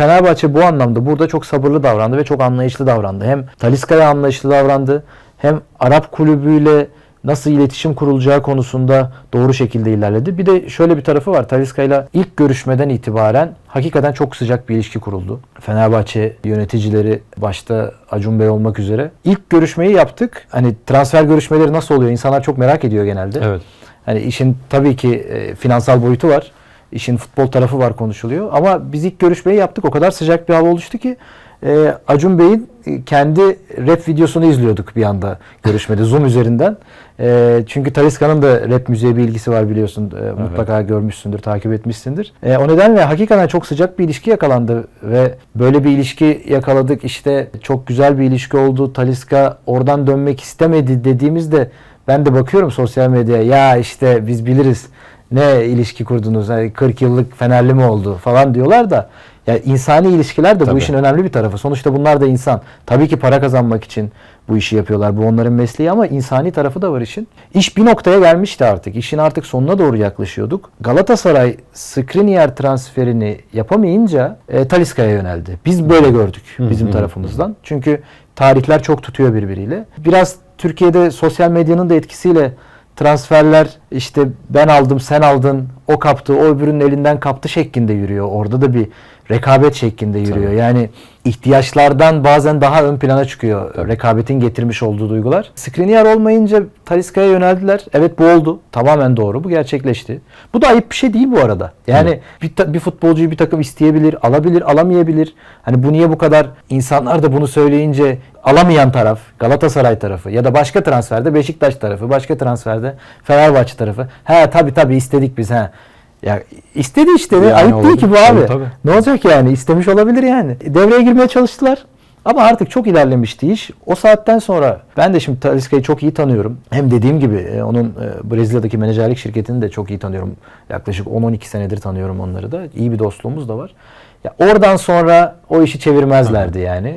Fenerbahçe bu anlamda burada çok sabırlı davrandı ve çok anlayışlı davrandı. Hem Taliska'ya anlayışlı davrandı hem Arap kulübüyle nasıl iletişim kurulacağı konusunda doğru şekilde ilerledi. Bir de şöyle bir tarafı var. Taliska'yla ilk görüşmeden itibaren hakikaten çok sıcak bir ilişki kuruldu. Fenerbahçe yöneticileri başta Acun Bey olmak üzere. ilk görüşmeyi yaptık. Hani transfer görüşmeleri nasıl oluyor? İnsanlar çok merak ediyor genelde. Evet. Hani işin tabii ki e, finansal boyutu var. İşin futbol tarafı var konuşuluyor. Ama biz ilk görüşmeyi yaptık. O kadar sıcak bir hava oluştu ki e, Acun Bey'in e, kendi rap videosunu izliyorduk bir anda görüşmede Zoom üzerinden. E, çünkü Taliska'nın da rap müziğe bir ilgisi var biliyorsun. E, Mutlaka görmüşsündür, takip etmişsindir. E, o nedenle hakikaten çok sıcak bir ilişki yakalandı ve böyle bir ilişki yakaladık. İşte çok güzel bir ilişki oldu. Taliska oradan dönmek istemedi dediğimizde ben de bakıyorum sosyal medyaya ya işte biz biliriz ne ilişki kurdunuz hani 40 yıllık Fenerli mi oldu falan diyorlar da ya insani ilişkiler de bu Tabii. işin önemli bir tarafı. Sonuçta bunlar da insan. Tabii ki para kazanmak için bu işi yapıyorlar. Bu onların mesleği ama insani tarafı da var işin. İş bir noktaya gelmişti artık. İşin artık sonuna doğru yaklaşıyorduk. Galatasaray Skriniar transferini yapamayınca e, Taliska'ya yöneldi. Biz böyle gördük bizim tarafımızdan. Çünkü tarihler çok tutuyor birbiriyle. Biraz Türkiye'de sosyal medyanın da etkisiyle transferler işte ben aldım sen aldın o kaptı o öbürünün elinden kaptı şeklinde yürüyor. Orada da bir rekabet şeklinde yürüyor. Yani ihtiyaçlardan bazen daha ön plana çıkıyor rekabetin getirmiş olduğu duygular. Skriniar olmayınca Taliska'ya yöneldiler. Evet bu oldu. Tamamen doğru. Bu gerçekleşti. Bu da ayıp bir şey değil bu arada. Yani bir, ta- bir futbolcuyu bir takım isteyebilir, alabilir, alamayabilir. Hani bu niye bu kadar insanlar da bunu söyleyince alamayan taraf Galatasaray tarafı ya da başka transferde Beşiktaş tarafı, başka transferde Fenerbahçe tarafı. He tabi tabi istedik biz ha. Ya istedi işte. Yani Ayıp değil ki bu olabilir. abi. Tabii, tabii. Ne olacak yani? İstemiş olabilir yani. Devreye girmeye çalıştılar. Ama artık çok ilerlemişti iş. O saatten sonra ben de şimdi Talisca'yı çok iyi tanıyorum. Hem dediğim gibi e, onun e, Brezilya'daki menajerlik şirketini de çok iyi tanıyorum. Yaklaşık 10-12 senedir tanıyorum onları da. İyi bir dostluğumuz da var. Ya oradan sonra o işi çevirmezlerdi yani.